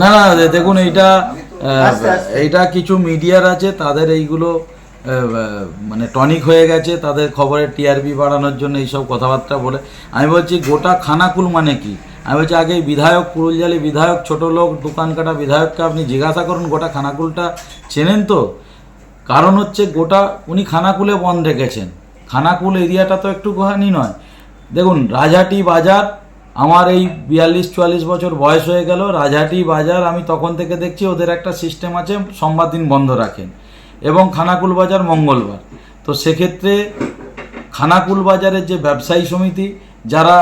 না না দেখুন এইটা এইটা কিছু মিডিয়ার আছে তাদের এইগুলো মানে টনিক হয়ে গেছে তাদের খবরের টিআরপি বাড়ানোর জন্য এইসব কথাবার্তা বলে। আমি বলছি গোটা খানাকুল মানে কি? আমি বলছি আগে বিধায়ক পুরুলজালি বিধায়ক ছোট লোক দোকান কাটা বিধায়ককে আপনি জিজ্ঞাসা করুন গোটা খানাকুলটা চেনেন তো? কারণ হচ্ছে গোটা উনি খানাকুলে বন্ধ রেখেছেন খানাকুল এরিয়াটা তো একটু একটুখানি নয়। দেখুন রাজহাটি বাজার আমার এই বিয়াল্লিশ চুয়াল্লিশ বছর বয়স হয়ে গেল রাজহাটি বাজার, আমি তখন থেকে দেখছি ওদের একটা সিস্টেম আছে, সোমবার দিন বন্ধ রাখেন। এবং খানাকুল বাজার মঙ্গলবার। তো সেক্ষেত্রে খানাকুল বাজারের যে ব্যবসায়ী সমিতি, যারা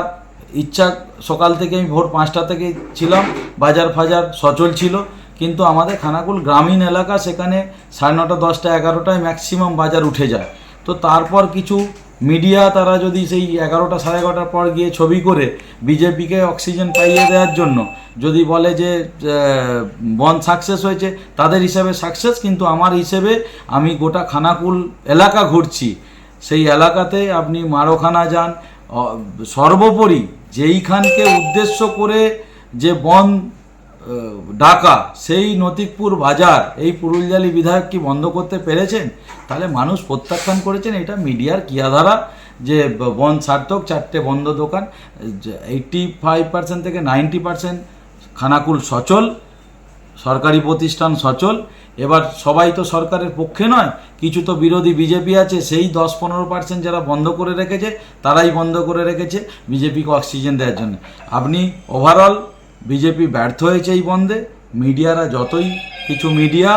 ইচ্ছা, সকাল থেকে আমি ভোর পাঁচটা থেকে ছিলাম, বাজার ফাজার সচল ছিল, কিন্তু আমাদের খানাকুল গ্রামীণ এলাকা, সেখানে সাড়ে নটা, দশটা, এগারোটায় ম্যাক্সিমাম বাজার উঠে যায়। তো তারপর কিছু মিডিয়া তারা যদি সেই এগারোটা সাড়ে এগারোটার পর গিয়ে ছবি করে বিজেপিকে অক্সিজেন পাইয়ে দেওয়ার জন্য যদি বলে যে বন সাকসেস হয়েছে, তাদের হিসাবে সাকসেস, কিন্তু আমার হিসেবে আমি গোটা খানাকুল এলাকা ঘুরছি। সেই এলাকাতে আপনি মারোখানা যান সর্বোপরি যেইখানকে উদ্দেশ্য করে যে বন ডাকা সেই নতিকপুর বাজার, এই পুরুলজালি বিধায়ক কি বন্ধ করতে পেরেছেন? তাহলে মানুষ প্রত্যাখ্যান করেছেন, এটা মিডিয়ার কিয়াধারা যে বন সার্থক, চারটে বন্ধ দোকান এইটটি ফাইভ পার্সেন্ট থেকে নাইনটি পার্সেন্ট খানাকুল সচল, সরকারি প্রতিষ্ঠান সচল। এবার সবাই তো সরকারের পক্ষে নয়, কিছু তো বিরোধী বিজেপি আছে, সেই দশ পনেরো পার্সেন্ট যারা বন্ধ করে রেখেছে, তারাই বন্ধ করে রেখেছে বিজেপিকে অক্সিজেন দেওয়ার জন্য। আপনি ওভারঅল বিজেপি ব্যর্থ হয়েছে এই বন্ধে মিডিয়ারা যতই কিছু মিডিয়া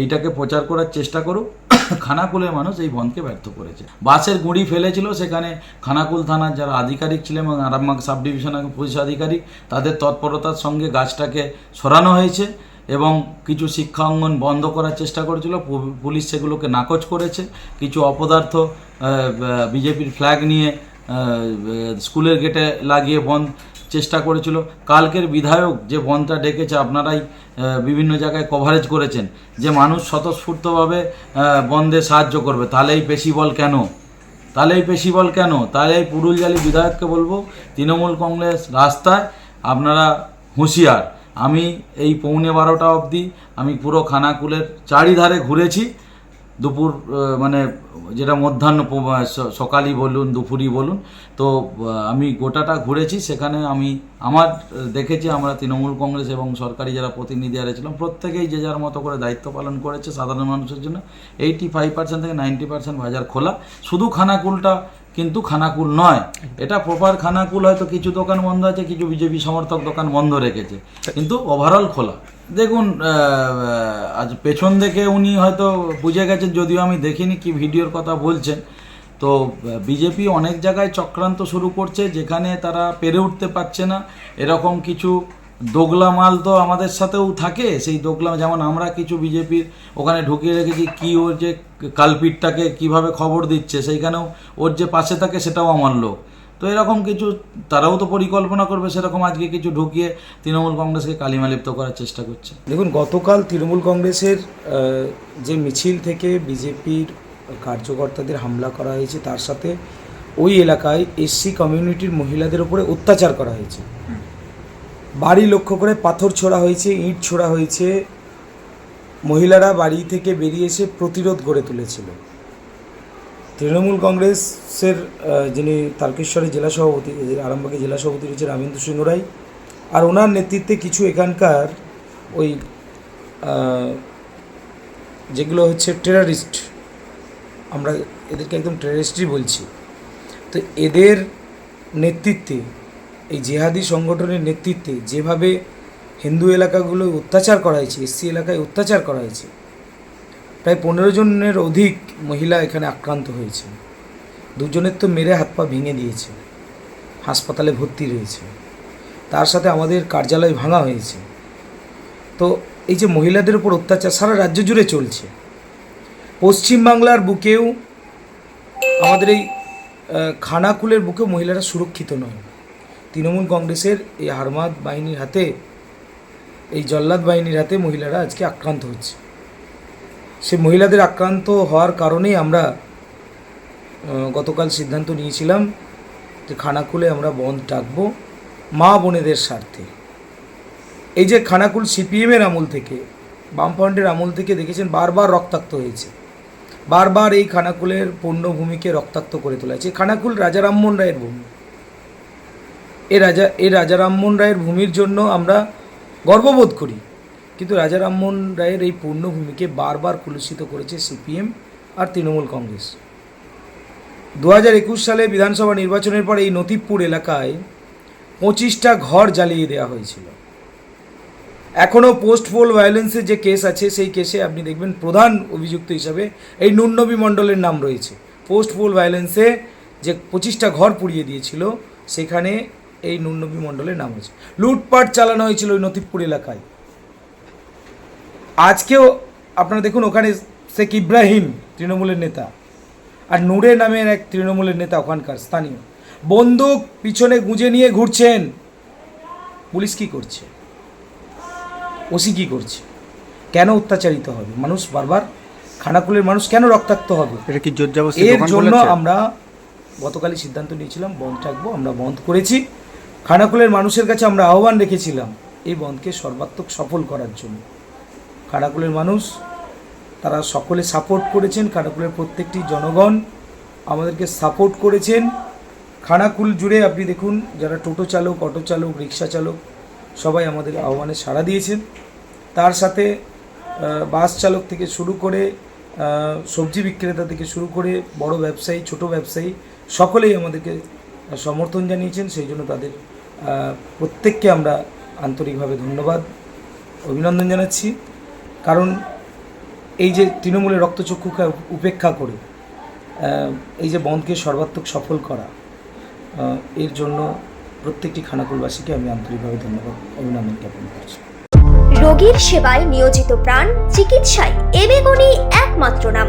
এইটাকে প্রচার করার চেষ্টা করুক, খানাকুলের মানুষ এই বন্ধকে ব্যর্থ করেছে। বাসের গুঁড়ি ফেলেছিল সেখানে খানাকুল থানার যারা আধিকারিক ছিলেন এবং আরামবাগ সাব ডিভিশনাল পুলিশ আধিকারিক, তাদের তৎপরতার সঙ্গে গাছটাকে সরানো হয়েছে এবং কিছু শিক্ষা অঙ্গন বন্ধ করার চেষ্টা করেছিল পুলিশ সেগুলোকে নাকচ করেছে। কিছু অপদার্থ বিজেপির ফ্ল্যাগ নিয়ে স্কুলের গেটে লাগিয়ে বন্ধ চেষ্টা করেছিল। কালকের বিধায়ক যে বনটা ডেকেছে, আপনারাই বিভিন্ন জায়গায় কভারেজ করেছেন। যে মানুষ স্বতঃস্ফূর্তভাবে বন্ধে সাহায্য করবে। তাহলে এই পেশি বল কেন? তাহলে এই পেশি বল কেন? তাহলে এই পুরুলজালি বিধায়ককে বলব, তৃণমূল কংগ্রেস রাস্তায় আপনারা হুঁশিয়ার। আমি এই পৌনে বারোটা অবধি, আমি পুরো খানাকুলের চারিধারে ঘুরেছি। দুপুর মানে যেটা মধ্যাহ্ন সকালই বলুন, দুপুরই বলুন, তো আমি গোটাটা ঘুরেছি, সেখানে আমি, আমার দেখেছি আমরা তৃণমূল কংগ্রেস এবং সরকারি যারা প্রতিনিধি আরে ছিলাম, প্রত্যেকেই যে যার মতো করে দায়িত্ব পালন করেছে সাধারণ মানুষের জন্য এইটি ফাইভ পার্সেন্ট থেকে নাইনটি পার্সেন্ট বাজার খোলা, শুধু খানাকুলটা কিন্তু খানাকুল নয়। এটা প্রপার খানাকুল হয়তো কিছু দোকান বন্ধ আছে, কিছু বিজেপি সমর্থক দোকান বন্ধ রেখেছে। কিন্তু ওভারঅল খোলা। দেখুন আজ পেছন থেকে উনি হয়তো বুঝে গেছেন, যদিও আমি দেখিনি কি ভিডিওর কথা বলছেন। তো বিজেপি অনেক জায়গায় চক্রান্ত শুরু করছে, যেখানে তারা পেরে উঠতে পারছে না। এরকম কিছু দোগলা মাল তো আমাদের সাথেও থাকে। সেই দোগলা, যেমন আমরা কিছু বিজেপির ওখানে ঢুকিয়ে রেখেছি, কি ওর যে কালপিটটাকে কীভাবে খবর দিচ্ছে, সেইখানেও ওর যে পাশে থাকে সেটাও আমার লোক। তো এরকম কিছু, তারাও তো পরিকল্পনা করবে সেরকম আজকে কিছু ঢুকিয়ে তৃণমূল কংগ্রেসকে কালিমালিপ্ত করার চেষ্টা করছে। দেখুন, গতকাল তৃণমূল কংগ্রেসের যে মিছিল থেকে বিজেপির কার্যকর্তাদের হামলা করা হয়েছে, তার সাথে ওই এলাকায় এসসি কমিউনিটির মহিলাদের উপরে অত্যাচার করা হয়েছে। বাড়ি লক্ষ্য করে পাথর ছোড়া হয়েছে, ইট ছোড়া হয়েছে। মহিলারা বাড়ি থেকে বেরিয়ে এসে প্রতিরোধ গড়ে তুলেছিল। তৃণমূল কংগ্রেসের যিনি তারকেশ্বরের জেলা সভাপতি আরামবাগের জেলা সভাপতি রয়েছে রামেন্দ্র সিংহ রায় আর ওনার নেতৃত্বে কিছু এখানকার ওই যেগুলো হচ্ছে টেরারিস্ট আমরা এদেরকে একদম টেরারিস্টই বলছি। তো এদের নেতৃত্বে এই জেহাদি সংগঠনের নেতৃত্বে যেভাবে হিন্দু এলাকাগুলো অত্যাচার করা হয়েছে এসসি এলাকায় অত্যাচার করা হয়েছে প্রায় পনেরো জনের অধিক মহিলা এখানে আক্রান্ত হয়েছে। দুজনের তো মেরে হাত পা ভেঙে দিয়েছে, হাসপাতালে ভর্তি রয়েছে, তার সাথে আমাদের কার্যালয় ভাঙা হয়েছে। তো এই যে মহিলাদের উপর অত্যাচার সারা রাজ্য জুড়ে চলছে। পশ্চিমবাংলার বুকেও আমাদের এই খানাকুলের বুকেও মহিলারা সুরক্ষিত নয়। তৃণমূল কংগ্রেসের এই হারমাদ বাহিনীর হাতে, এই জল্লাদ বাহিনীর হাতে মহিলারা আজকে আক্রান্ত হচ্ছে। সে মহিলাদের আক্রান্ত হওয়ার কারণেই আমরা গতকাল সিদ্ধান্ত নিয়েছিলাম যে খানাকুলে আমরা বন্ধ ডাকবো মা বোনেদের স্বার্থে। এই যে খানাকুল সিপিএমের আমল থেকে, বামফ্রন্টের আমল থেকে দেখেছেন বারবার রক্তাক্ত হয়েছে। বারবার এই খানাকুলের পূর্ণভূমিকে রক্তাক্ত করে তোলা হয়েছে। খানাকুল রাজা রামমোহন রায়ের ভূমি এ রাজা এ রাজা রামমোহন রায়ের ভূমির জন্য আমরা গর্ববোধ করি। কিন্তু রাজা রামমোহন রায়ের এই পূর্ণভূমিকে বারবার কুলুষিত করেছে সিপিএম আর তৃণমূল কংগ্রেস। দু হাজার একুশ সালে বিধানসভা নির্বাচনের পর এই নতিবপুর এলাকায় পঁচিশটা ঘর জ্বালিয়ে দেওয়া হয়েছিল। এখনও পোস্ট পোল ভায়োলেন্সের যে কেস আছে, সেই কেসে আপনি দেখবেন প্রধান অভিযুক্ত হিসাবে এই নুন্নবী মণ্ডলের নাম রয়েছে। পোস্ট পোল ভায়োলেন্সে যে পঁচিশটা ঘর পুড়িয়ে দিয়েছিল, সেখানে এই নুন্নবী মণ্ডলের নাম হয়েছে। লুটপাট চালানো হয়েছিল ওই নতিবপুর এলাকায়। আজকেও আপনারা দেখুন ওখানে শেখ ইব্রাহিম তৃণমূলের নেতা আর নূরে নামের এক তৃণমূলের নেতা ওখানকার স্থানীয়। বন্দুক পিছনে গুঁজে নিয়ে ঘুরছেন। পুলিশ কি করছে? ওসি কি করছে? কেন অত্যাচারিত হবে? মানুষ বারবার খানাকুলের মানুষ কেন রক্তাক্ত হবে? এটা কি এর জন্য আমরা গতকালই সিদ্ধান্ত নিয়েছিলাম বন্ধ থাকব আমরা বন্ধ করেছি। খানাকুলের মানুষের কাছে আমরা আহ্বান রেখেছিলাম এই বন্ধকে সর্বাত্মক সফল করার জন্য। খানাকুলের মানুষ, তারা সকলে সাপোর্ট করেছেন, খানাকুলের প্রত্যেকটি জনগণ আমাদেরকে সাপোর্ট করেছেন। খানাকুল জুড়ে আপনি দেখুন, যারা টোটো চালক, অটো চালক, রিক্সা চালক, সবাই আমাদের আহ্বানে সাড়া দিয়েছেন। তার সাথে বাস চালক থেকে শুরু করে সবজি বিক্রেতা থেকে শুরু করে, বড় ব্যবসায়ী, ছোট ব্যবসায়ী, সকলেই আমাদেরকে সমর্থন জানিয়েছেন, সেই জন্য তাদের প্রত্যেককে আমরা আন্তরিকভাবে ধন্যবাদ, অভিনন্দন জানাচ্ছি। কারণ এই যে তৃণমূলের রক্তচক্ষুকে উপেক্ষা করে এই যে বন্ধকে সর্বাত্মক সফল করা এর জন্য প্রত্যেকটি খানাকুলবাসীকে আমি আন্তরিকভাবে ধন্যবাদ, অভিনন্দন জ্ঞাপন করছি। রোগীর সেবায় নিয়োজিত প্রাণ চিকিৎসায় এবেগুনি একমাত্র নাম।